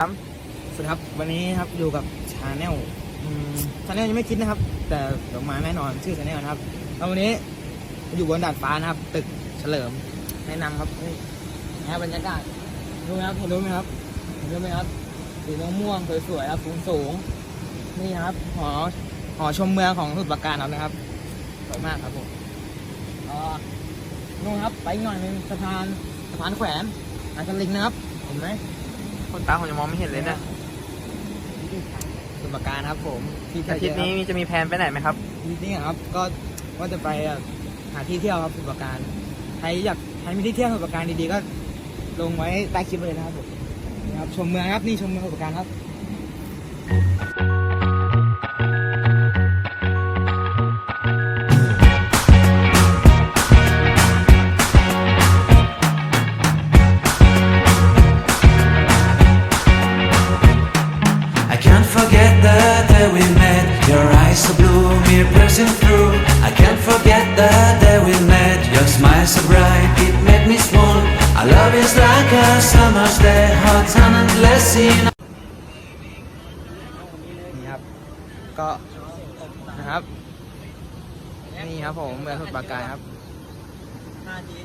สวัสดีครับวันนี้ครับอยู่กับชาแนลชาแนลยังไม่คิดนะครับ แต่เดี๋ยวมาแน่นอนชื่อชาแนลนะครับแล้ววันนี้อยู่บนดาดฟ้านะครับ ตึกเฉลิมแนะนำครับนี่นะบรรยากาศดูไหมครับเห็นดูไหมครับเห็นดูไหมครับสีม่วงสวยๆครับสูงสูงๆนี่ครับหอหอชมเมืองของสมุทรปราการเรานะครับสวยมากครับผมนู่นครับไปหน่อยเป็นสะพานสะพานแขวนอาจารย์ลิงนะครับเห็นไหม คนตาผมยังมองไม่เห็นเลยนะสมุทรปราการครับผมที่อาทิตย์นี้มีจะมีแผนไปไหนไหมครับอาทิตย์นี้ครับ ก็ว่าจะไปอะหาที่เที่ยวครับสมุทรปราการใครอยากใครมีที่เที่ยวสมุทรปราการดีๆก็ลงไว้ใต้คลิปเลยนะครับผมนี่ครับชมเมืองครับนี่ชมเมืองสมุทรปราการครับ day we met. Your eyes so blue, me pressing through. I can't forget the day we met. Your smile so bright, it made me swoon. Our love is like a summer's day, hot and endless in นี่ครับ ก็ นะครับ นี่ครับผมเมืองสมุทรปราการครับห้าที